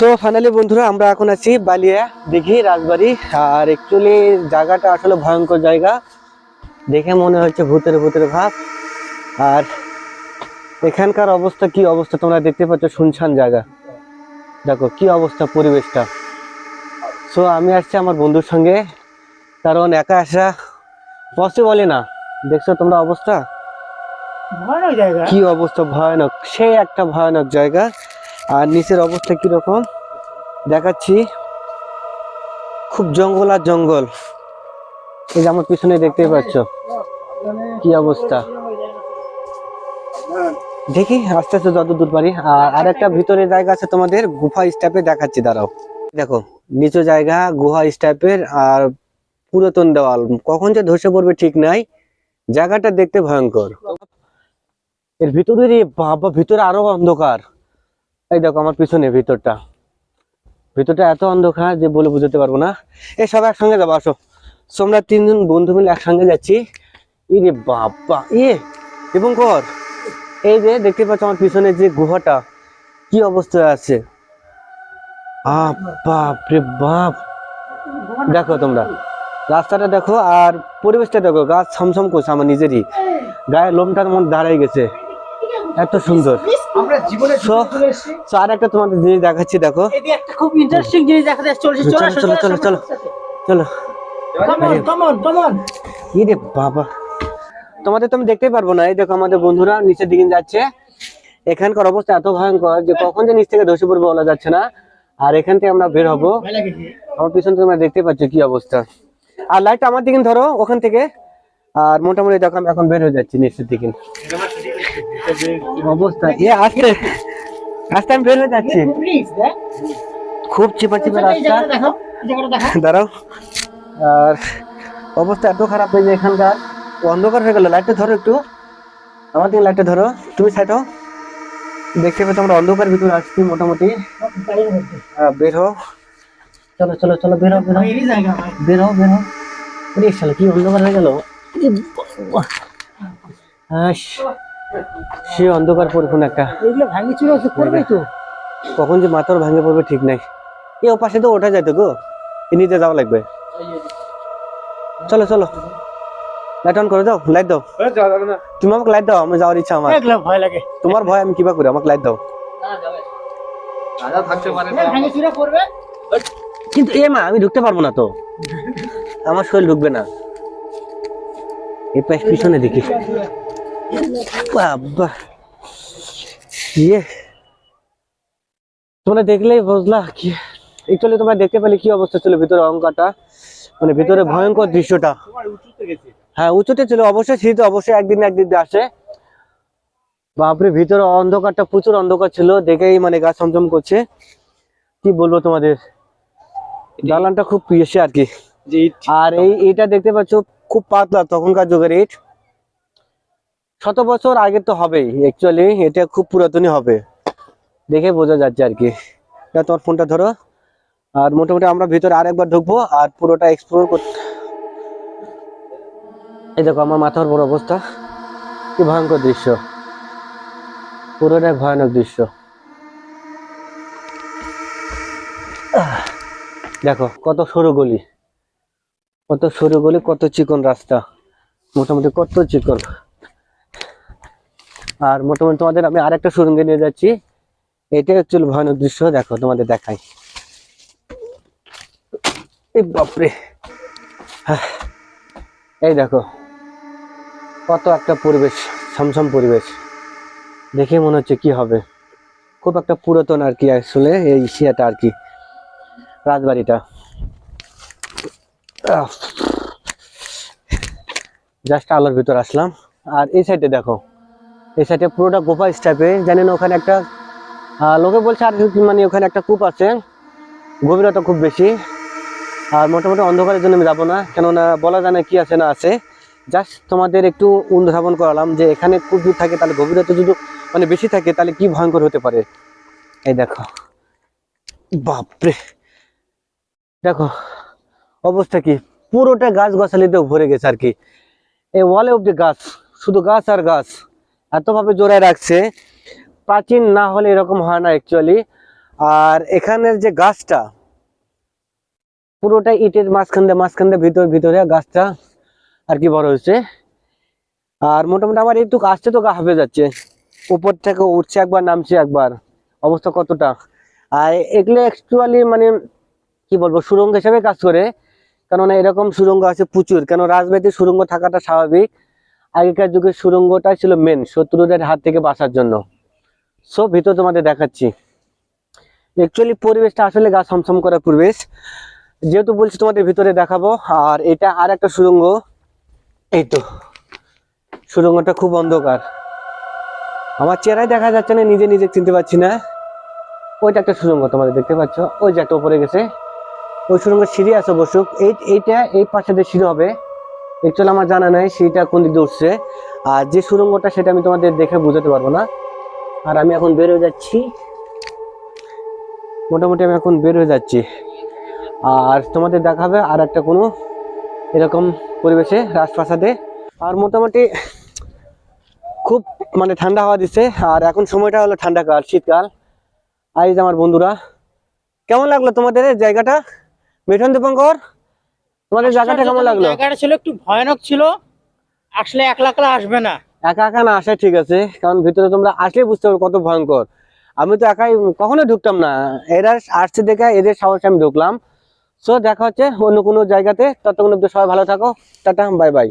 So finally বন্ধুরা আমরা এখন আছি বালিয়া দেখি রাজবাড়ি। আর অ্যাকচুয়ালি জায়গাটা আসলে ভয়ঙ্কর জায়গা। দেখে মনে হচ্ছে ভূতের ভূতের ভাব। আর এখানকার অবস্থা কি অবস্থা তোমরা দেখতে পাচ্ছ? শুনশান জায়গা। দেখো কি অবস্থা পরিবেশটা। সো আমি আসছি আমার বন্ধুর সঙ্গে। কারণ একা আসা পসিবলই না। দেখছ তোমরা অবস্থা? ভয়ানক জায়গা। কি অবস্থা ভয়ানক। সে একটা ভয়ানক জায়গা। আর নিচের অবস্থা কীরকম? দেখাচ্ছি। খুব জঙ্গল আর জঙ্গল। এই যে আমার পিছনে দেখতেই পাচ্ছ। কি অবস্থা? দেখি, আস্তে আস্তে যত দূর পারি। আর আরেকটা ভিতরে জায়গা আছে তোমাদের গুফা স্টাইপে দেখাচ্ছি, দাঁড়াও। দেখো, নিচু জায়গা, গুহা স্টাইপের আর পুরাতন দেওয়াল। কখন যে ধসে পড়বে ঠিক নাই। জায়গাটা দেখতে ভয়ঙ্কর। এর ভিতরে বাবা, ভিতরে আরও অন্ধকার। এই দেখো আমার পিছনে, ভিতরটা। ভিতরটা এত অন্ধকার যে বলে বুঝতে পারব না। এই সব একসঙ্গে যাব, আসো। আমরা তিনজন বন্ধু মিলে একসঙ্গে যাচ্ছি। ইরে বাবা ইয়ে এবং কর এই যে দেখতে পাচ্ছ আমার পিছনে যে গুহাটা, কি অবস্থায় আছে? বাপ। দেখো তোমরা, রাস্তাটা দেখো আর পরিবেশটা দেখো, গাছ ছমছম করছে আমার নিজেরই। গায়ে লোমটার মন দাঁড়াই গেছে। এত সুন্দর। আমরা জীবনে So, so আর একটা তোমাদের জিনিস দেখাচ্ছি দেখো। একটা খুব ইন্টারেস্টিং জিনিস দেখা যাচ্ছে চলছে চলো, চলো, চলো, চলো। বাবা। তোমাদের তো আমি দেখতে পারব না এই দেখো আমাদের বন্ধুরা নিচের দিকে যাচ্ছে। এখানকার অবস্থা এত ভয়ঙ্কর যে কখন যে নিচ থেকে ধসে পড়বে বলা যাচ্ছে না। আর এখান থেকে আমরা বের হব। আমার পিছনে তোমরা দেখতে পাচ্ছ কি অবস্থা। আর লাইট আমার দিকে ধরো ওখান থেকে। আর মোটামুটি দেখো আমি এখন বের হয়ে যাচ্ছি নিচের দিকে অবস্থা এ আস্তে আস্তে আমি বের হয়ে যাচ্ছি। খুব চিপা চিপা রাস্তা। দাঁড়াও। আর অবস্থা এত খারাপ হয়ে যায় এখানকার। অন্ধকার হয়ে গেল লাইটটা ধরো একটু। আমার দিকে লাইটটা ধরো। তুমি সাইড হও। দেখতে পাচ্ছ আমরা অন্ধকার ভিতরে আসছি মোটামুটি। বের হও। চলো চলো চলো বের হও বের হও। বের হও বের হও। কি অন্ধকার হয়ে গেল। সে অন্ধকার পরিপূর্ণ একটা এগুলো ভাঙি চুরে আছে করবে তো। কখন যে মাথার ভাঙে পড়বে ঠিক নাই। এ ও পাশে তো ওঠা যায় তো গো এ নিতে যাওয়া লাগবে। চলো চলো। লাইট অন করে দাও লাইট দাও। তুমি আমাকে লাইট দাও আমি যাওয়ার ইচ্ছা আমার। ভয় লাগে। তোমার ভয় আমি কিবা করি আমাকে লাইট দাও। ভাঙি চুরে করবে। কিন্তু এ মা আমি ঢুকতে পারব না তো। আমার শরীর ঢুকবে না। পাশ পিছনে দেখি বাবা। ইয়ে। তোমরা দেখলেই বুঝলা কি। একচুয়ালি তোমরা দেখতে পেলে কি অবস্থা ছিল ভিতরে অঙ্কটা মানে ভিতরে ভয়ঙ্কর দৃশ্যটা। হ্যাঁ উঁচুতে ছিল। অবশ্যই শীত অবশ্যই একদিন একদিন আসে। বাপরে ভিতরে অন্ধকারটা প্রচুর অন্ধকার ছিল। দেখেই মানে গা ছমছম করছে। কি বলব তোমাদের? দালানটা খুব পিয়েছে আর কি। আর এই এটা দেখতে পাচ্ছ খুব পাতলা তখনকার যুগের ইট। শত বছর আগে তো হবেই অ্যাকচুয়ালি এটা খুব পুরাতনই হবে। দেখে বোঝা যাচ্ছে আর কি। না তোমার ফোনটা ধরো। আর মোটামুটি আমরা ভিতরে আরেকবার ঢুকবো আর পুরোটা এক্সপ্লোর করতে এই দেখো আমার মাথার বড় অবস্থা। কি ভয়ঙ্কর দৃশ্য। পুরোটাই ভয়ানক দৃশ্য। দেখো, কত সরু গলি। কত সরু গলি কত চিকন রাস্তা? মোটামুটি কত চিকন? আর মোটামুটি তোমাদের আমি আরেকটা সুরঙ্গে নিয়ে যাচ্ছি। এটা অ্যাকচুয়ালি ভয়ানক দৃশ্য দেখো তোমাদের দেখাই। এই বাপরে। হ্যাঁ, এই দেখো কত একটা পরিবেশ ছমছম পরিবেশ। দেখে মনে হচ্ছে কি হবে। খুব একটা পুরাতন আর কি আসলে এই ইসিয়াটা আর কি রাজবাড়িটা। জাস্ট আলোর ভিতর আসলাম। আর এই সাইডে দেখো, এই সাইডে পুরোটা গোপা স্টাইপে জানেন ওখানে একটা লোকে বলছে আর মানে ওখানে একটা কূপ আছে। গভীরতা খুব বেশি। আর মোটামুটি অন্ধকারের জন্য আমি যাব না, কেননা বলা যায় না কি আছে না আছে। জাস্ট তোমাদের একটু অনুধাবন করালাম যে এখানে কূপ যদি থাকে, তাহলে গভীরতা যদি মানে বেশি থাকে, তাহলে কি ভয়ঙ্কর হতে পারে? এই দেখো। বাপরে! দেখো অবস্থা কি? পুরোটা গাছ গাছালিতে ভরে গেছে আর কি। এই ওয়ালে অব্দি গাছ, শুধু গাছ আর গাছ। এতভাবে জোড়ায় রাখছে, প্রাচীন না হলে এরকম হয় না অ্যাকচুয়ালি আর এখানের যে গাছটা, পুরোটা ইটের মাঝখান দিয়ে মাঝখান দিয়ে ভিতরে ভিতরে গাছটা আর কি বড় হয়েছে। আর মোটামুটি আমার একটু আসতে তো গা হাঁপে যাচ্ছে। উপর থেকে উঠছে একবার, নামছে একবার। অবস্থা কতটা? আর এগুলো অ্যাকচুয়ালি মানে কি বলব, সুরঙ্গ হিসাবে কাজ করে। কেননা এরকম সুরঙ্গ আছে প্রচুর। কেন রাজবাড়িতে সুরঙ্গ থাকাটা স্বাভাবিক। আগেকার যুগে সুরঙ্গটাই ছিল মেন শত্রুদের হাত থেকে বাঁচার জন্য। সো ভিতর তোমাদের দেখাচ্ছি। অ্যাকচুয়ালি পরিবেশটা আসলে গা ছমছম করা পরিবেশ। যেহেতু বলছি তোমাদের ভিতরে দেখাবো, আর এটা আর একটা সুরঙ্গ। এই তো, সুরঙ্গটা খুব অন্ধকার। আমার চেহারাই দেখা যাচ্ছে না, নিজে নিজে চিনতে পারছি না। ওইটা একটা সুরঙ্গ, তোমাদের দেখতে পাচ্ছ? ওই যে একটা উপরে গেছে। ওই সুরঙ্গের সিঁড়ি আছে অবশ্য এই, এইটা, এই পাশে যে সিঁড়ি হবে। অ্যাকচুয়ালি আমার জানা নাই সিঁড়িটা কোন দিক উঠছে। আর যে সুরঙ্গটা সেটা আমি তোমাদের দেখে বোঝাতে পারব না। আর আমি এখন বের হয়ে যাচ্ছি। মোটামুটি আমি এখন বের হয়ে যাচ্ছি। আর তোমাদের দেখাবে আর একটা কোনো এরকম পরিবেশে রাজপ্রাসাদে। আর মোটামুটি খুব মানে ঠান্ডা হাওয়া দিচ্ছে। আর এখন সময়টা হলো ঠান্ডা কাল শীতকাল। আর আমার বন্ধুরা, কেমন লাগল তোমাদের জায়গাটা? মিঠন দীপঙ্কর তোমাদের জায়গাটা কেমন লাগল? জায়গাটা ছিল একটু ভয়ানক ছিল আসলে একলা একলা আসবে না। একা একা না আসে ঠিক আছে কারণ ভিতরে তোমরা আসলে বুঝতে পারবে কত ভয়ঙ্কর। আমি তো একাই কখনো ঢুকতাম না এরা আসছে দেখে এদের সাহসে আমি ঢুকলাম। সো দেখা হচ্ছে অন্য কোনো জায়গাতে ততক্ষণ সবাই ভালো থাকো টাটা বাই বাই